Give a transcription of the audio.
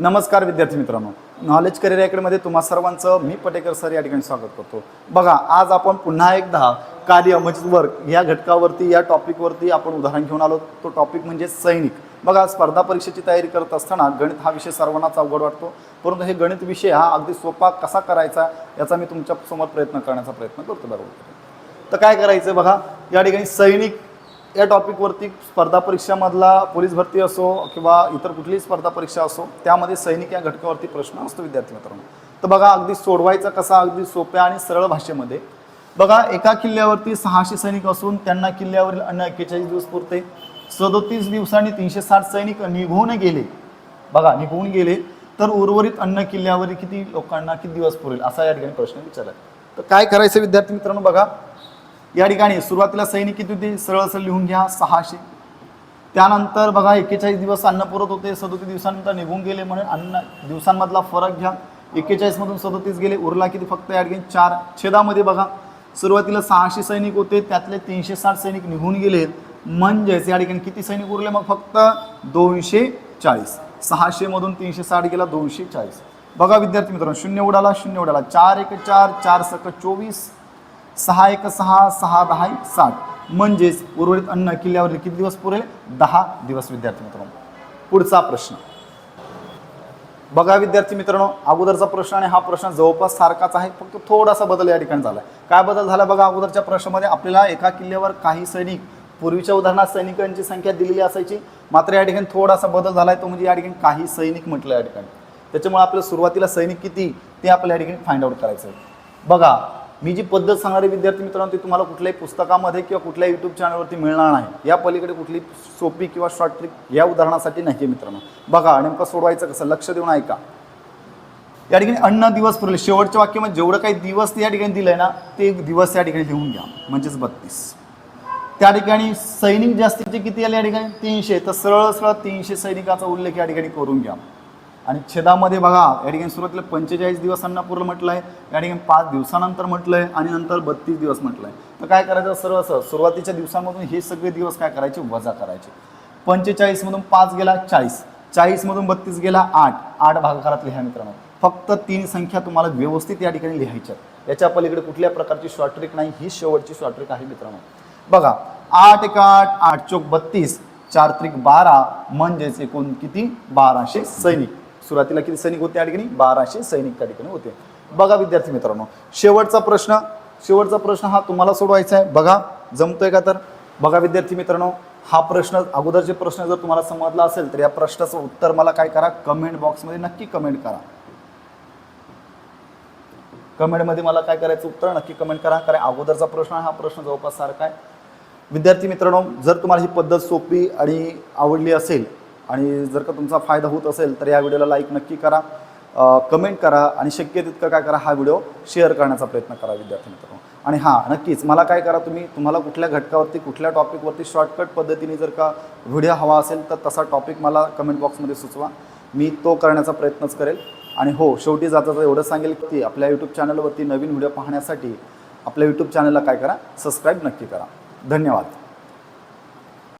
नमस्कार विद्यार्थी मित्रांनो. नॉलेज करिअर अकॅडमीमध्ये तुम्हा सर्वांचं मी पटेकर सर या ठिकाणी स्वागत करतो. बघा आज आपण पुन्हा एकदा कार्य म्हणजे वर्क या घटकावरती या टॉपिकवरती आपण उदाहरण घेऊन आलो. तो टॉपिक म्हणजे सैनिक. बघा स्पर्धा परीक्षेची तयारी करत असताना गणित हा विषय सर्वांनाच अवघड वाटतो. परंतु हे गणित विषय हा अगदी सोपा कसा करायचा याचा मी तुमच्यासमोर प्रयत्न करण्याचा प्रयत्न करतो बरोबर तर काय करायचं बघा या ठिकाणी सैनिक या टॉपिकवरती स्पर्धा परीक्षामधला पोलीस भरती असो किंवा इतर कुठलीही स्पर्धा परीक्षा असो त्यामध्ये सैनिक या घटकावरती प्रश्न असतो विद्यार्थी मित्रांनो. तर बघा अगदी सोडवायचा कसा अगदी सोप्या आणि सरळ भाषेमध्ये. बघा एका किल्ल्यावरती सहाशे सैनिक असून त्यांना किल्ल्यावरील अन्न एक्केचाळीस दिवस पुरते. सदोतीस दिवसांनी तीनशे साठ सैनिक निघून गेले. बघा निघून गेले तर उर्वरित अन्न किल्ल्यावरील किती लोकांना किती दिवस पुरेल असा या ठिकाणी प्रश्न विचारला. तर काय करायचं विद्यार्थी मित्रांनो बघा. या ठिकाणी सुरुवातीला सैनिक किती होते? सरळ सरळ लिहून घ्या सहाशे. त्यानंतर बघा एक्केचाळीस दिवस अन्न पुरत होते सदोतीस दिवसानंतर निघून गेले म्हणून अन्न दिवसांमधला फरक घ्या. एक्केचाळीस मधून सदोतीस गेले उरला किती? फक्त या ठिकाणी चार. छेदामध्ये बघा सुरुवातीला सहाशे सैनिक होते त्यातले तीनशे साठ सैनिक निघून गेले. म्हणजेच या ठिकाणी किती सैनिक उरले? मग फक्त दोनशे चाळीस. सहाशे मधून तीनशे साठ गेला दोनशे चाळीस. बघा विद्यार्थी मित्रांनो शून्य उडाला शून्य उडाला. चार एक चार चार सक चोवीस. सहा एक सहा सहा दहा एक साठ म्हणजेच उर्वरित अन्न किल्ल्यावर किती दिवस पुरेल? दहा दिवस विद्यार्थी मित्रांनो. पुढचा प्रश्न. बघा विद्यार्थी मित्रांनो अगोदरचा प्रश्न आणि हा प्रश्न जवळपास सारखाच आहे. फक्त थोडासा बदल या ठिकाणी झाला काय बदल झाला बघा अगोदरच्या प्रश्नामध्ये? आपल्याला एका किल्ल्यावर काही सैनिक पूर्वीच्या उदाहरणात सैनिकांची संख्या दिलेली असायची. मात्र या ठिकाणी थोडासा बदल झाला आहे तो म्हणजे या ठिकाणी काही सैनिक म्हटलं या ठिकाणी. त्याच्यामुळे आपल्याला सुरुवातीला सैनिक किती? ते आपल्याला या ठिकाणी फाइंड आउट करायचं आहे बघा मी जी पद्धत सांगणारे विद्यार्थी मित्रांनो ती तुम्हाला कुठल्याही पुस्तकामध्ये किंवा कुठल्याही युट्यूब चॅनलवरती मिळणार नाही. या पलीकडे कुठली सोपी किंवा शॉर्ट ट्रिक या उदाहरणासाठी नाही आहे मित्रांनो. बघा नेमकं सोडवायचं कसं? लक्ष देऊन ऐका. या ठिकाणी अन्न दिवस पुरले शेवटच्या वाक्यामध्ये जेवढं काही दिवस या ठिकाणी दिलंय ना ते एक दिवस या ठिकाणी लिहून घ्या. म्हणजेच बत्तीस. त्या ठिकाणी सैनिक जास्तीचे किती आले या ठिकाणी? तीनशे. तर सरळ सरळ तीनशे सैनिकाचा उल्लेख या ठिकाणी करून घ्या. आणि छेदामध्ये बघा या ठिकाणी सुरुवातीला पंचेचाळीस दिवस अन्नपूर्ण म्हटलं आहे या ठिकाणी पाच दिवसानंतर म्हटलं आहे आणि नंतर बत्तीस दिवस म्हटलं आहे तर काय करायचं सर्व असं सुरुवातीच्या दिवसांमधून हे सगळे दिवस काय करायचे? वजा करायचे. पंचेचाळीसमधून पाच गेला चाळीस. चाळीसमधून बत्तीस गेला आठ. आठ भागाकारात लिहा मित्रांनो. फक्त तीन संख्या तुम्हाला व्यवस्थित या ठिकाणी लिहायच्या याच्या पलीकडे कुठल्या प्रकारची शॉर्ट ट्रिक नाही ही शेवटची शॉर्ट ट्रिक आहे मित्रांनो. बघा आठ एक आठ आठ चौक बत्तीस चार त्रिक बारा म्हणजेच एकूण किती? बाराशे सैनिक. सुरुवातीला किती सैनिक होते या ठिकाणी बाराशे सैनिक त्या ठिकाणी होते. बघा विद्यार्थी मित्रांनो शेवटचा प्रश्न शेवटचा प्रश्न हा तुम्हाला सोडवायचा आहे. बघा जमतोय का तर? बघा विद्यार्थी मित्रांनो हा प्रश्न अगोदरचे प्रश्न जर तुम्हाला समजला असेल तर या प्रश्नाचं उत्तर मला काय करा? कमेंट बॉक्समध्ये नक्की कमेंट करा. कमेंटमध्ये मला काय करायचं उत्तर? नक्की कमेंट करा. कारण अगोदरचा प्रश्न हा प्रश्न जवळपास सारखा आहे. विद्यार्थी मित्रांनो जर तुम्हाला ही पद्धत सोपी आणि आवडली असेल आणि जर का तुमचा फायदा होत असेल तर या व्हिडिओला लाईक नक्की करा. कमेंट करा आणि शक्य तितकं काय करा हा व्हिडिओ शेअर करण्याचा प्रयत्न करा विद्यार्थी मित्रांनो. आणि हां नक्कीच मला काय करा तुम्ही तुम्हाला कुठल्या घटकावरती कुठल्या टॉपिकवरती शॉर्टकट पद्धतीने जर का व्हिडिओ हवा असेल तर तसा टॉपिक मला कमेंट बॉक्समध्ये सुचवा. मी तो करण्याचा प्रयत्नच करेल. आणि हो शेवटी जाता एवढं सांगेल की आपल्या यूट्यूब चॅनलवरती नवीन व्हिडिओ पाहण्यासाठी आपल्या यूट्यूब चॅनलला काय करा सबस्क्राईब नक्की करा. धन्यवाद.